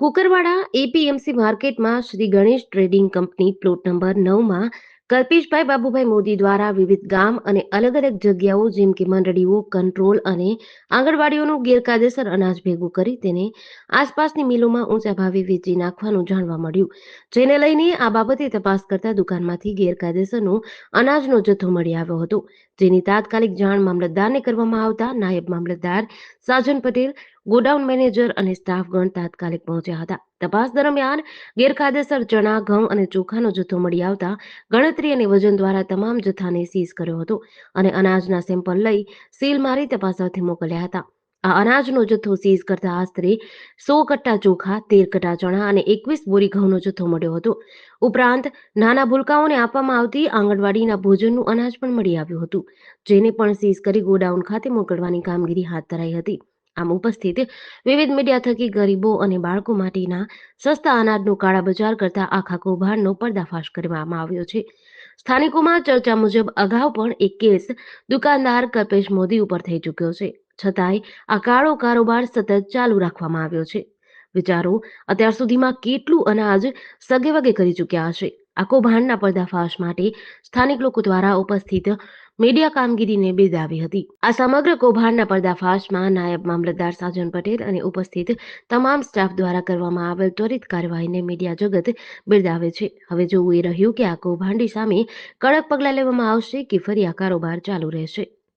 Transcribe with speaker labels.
Speaker 1: Kukarwada APMC માર્કેટમાં Shri Ganesh trading company plot number નવમાં કલ્પેશભાઈ બાબુભાઈ મોદી દ્વારા વિવિધ ગામ અને અલગ અલગ જગ્યાઓ જેમ કે મંડળીઓ, કંટ્રોલ અને આંગણવાડીઓનું ગેરકાયદેસર અનાજ ભેગું કરી તેને આસપાસની મિલોમાં ઊંચા ભાવે વેચી નાખવાનું જાણવા મળ્યું. જેને લઈને આ બાબતે તપાસ કરતા દુકાનમાંથી ગેરકાયદેસરનો અનાજનો જથ્થો મળી આવ્યો હતો. જેની તાત્કાલિક જાણ મામલતદારને કરવામાં આવતા નાયબ મામલતદાર સાજન પટેલ ગોડાઉન મેનેજર અને સ્ટાફગણ તાત્કાલિક પહોંચ્યા હતા. તપાસ દરમિયાન ગેરકાયદેસર ચણા, ઘઉં અને ચોખાનો જથ્થો મળી આવતા ગણતરી અને વજન દ્વારા તમામ જથ્થાને સીઝ કર્યો હતો અને અનાજના સેમ્પલ લઈ સીલ મારી તપાસ અર્થે મોકલ્યા હતા. આ અનાજનો જથ્થો સીઝ કરતા આશરે સો કટ્ટા ચોખા, તેર કટ્ટા ચણા અને એકવીસ બોરી ઘઉંનો જથ્થો મળ્યો હતો. ઉપરાંત, નાના ભૂલકાઓને આપવામાં આવતી આંગણવાડીના ભોજનનું અનાજ પણ મળી આવ્યું હતું, જેને પણ સીઝ કરી ગોડાઉન ખાતે મોકલવાની કામગીરી હાથ ધરાઈ હતી. આમ ઉપસ્થિત વિવિધ મીડિયા થકી ગરીબો અને બાળકો માટેના સસ્તા અનાજનો કાળા બજાર કરતા આખા કૌભાંડનો પર્દાફાશ કરવામાં આવ્યો છે. સ્થાનિકોમાં ચર્ચા મુજબ અગાઉ પણ એક કેસ દુકાનદાર કલ્પેશ મોદી ઉપર થઈ ચૂક્યો છે. છતાંય આ કાળો કારોબાર સતત ચાલુ રાખવામાં આવ્યો છે. વિચારો અત્યાર સુધીમાં કેટલું અનાજ સગેવગે કરી ચૂક્યા હશે? આ કૌભાંડના પર્દાફાશ માટે સ્થાનિક લોકો દ્વારા ઉપસ્થિત મીડિયા કામગીરીને બિરદાવી હતી. આ સમગ્ર કૌભાંડના પર્દાફાશમાં નાયબ મામલતદાર સાજન પટેલ અને ઉપસ્થિત તમામ સ્ટાફ દ્વારા કરવામાં આવેલ ત્વરિત કાર્યવાહીને મીડિયા જગત બિરદાવે છે. હવે જોવું એ રહ્યું કે આ કૌભાંડી સામે કડક પગલાં લેવામાં આવશે કે ફરી આ કારોબાર ચાલુ રહેશે.